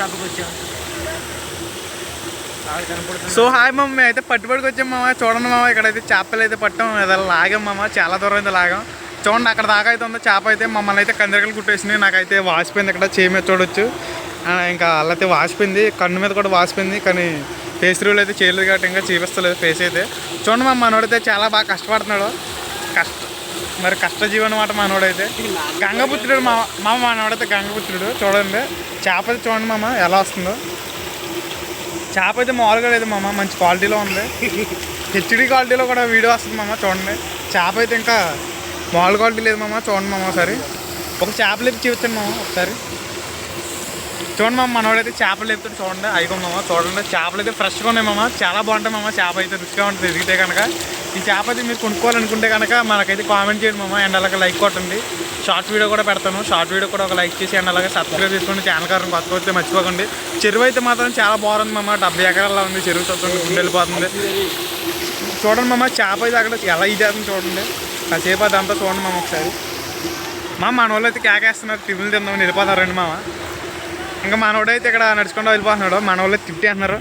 షాప్కి వచ్చాం. So hi మమ్మ అయితే పట్టుబడికి వచ్చాం మామ. చూడండి మామ ఇక్కడైతే చేపలు అయితే పట్టాం. ఏదో లాగాం మామ చాలా దూరం అయితే లాగాం. చూడండి అక్కడ దాకా అయితే ఉందో చేప అయితే మమ్మల్ని అయితే కందిరకలు కుట్టేసినాయి నాకైతే వాసిపోయింది ఇక్కడ చేయి చూడొచ్చు. ఇంకా వాళ్ళైతే వాసిపోయింది. కన్ను మీద కూడా వాసిపోయింది. కానీ ఫేస్ రూల్ అయితే చేయలేదు కాబట్టి ఇంకా చూపిస్తలేదు ఫేస్ అయితే. చూడండి మా మనోడైతే చాలా బాగా కష్టపడుతున్నాడు. కష్ట మరి కష్టజీవి అనమాట మనోడైతే. గంగపుత్రుడు మా మా మనోడైతే గంగపుత్రుడు. చూడండి. చేప అయితే చూడండి మామ ఎలా వస్తుందో. చేప అయితే మామూలుగా లేదు మామ మంచి క్వాలిటీలో ఉంది. హెచ్డి క్వాలిటీలో కూడా వీడియో వస్తుంది మామ చూడండి. చేప అయితే ఇంకా మామూలు క్వాలిటీ లేదు మామ చూడండి మామ ఒకసారి. ఒక చేపలు లేపి చూపించండి మామ ఒకసారి. చూడండి మామ మనవాడైతే చేపలు లేపుతుంది చూడండి. అయిపోయి మామ చూడండి. చేపలు అయితే ఫ్రెష్గా ఉన్నాయి మామ. చాలా బాగుంటాయి మామ చేప అయితే రుచిగా ఉంటుంది. ఎదిగితే కనుక. ఈ చేప అయితే మీరు కొనుక్కోవాలనుకుంటే కనుక మనకైతే కామెంట్ చేయండి మామ అండ్ అలాగే లైక్ కొట్టండి. షార్ట్ వీడియో కూడా పెడతాను. షార్ట్ వీడియో కూడా ఒక లైక్ చేసి అండ్ అలాగే సబ్స్క్రైబ్ చేసుకోండి. ఛానల్ కారణం కొత్త వస్తే మర్చిపోకండి. చెరువు అయితే మాత్రం చాలా బాగుంది మామ. డెబ్బై ఎకరాల్లో ఉంది. చెరువు చూస్తుంది గుండె వెళ్ళిపోతుంది. చూడండి మామ చేప అయితే అక్కడ ఎలా ఇదేస్తుంది చూడండి. కాసేపు అదంతా చూడండి మామ ఒకసారి. మా మనవాళ్ళు అయితే కేకేస్తున్నారు. టిఫిన్లు తిందామని వెళ్ళిపోతారండి మామ. ఇంకా మనవాడైతే ఇక్కడ నడుచుకుంటూ వెళ్ళిపోతున్నాడు. మనవాళ్ళు తిట్టి అంటున్నారు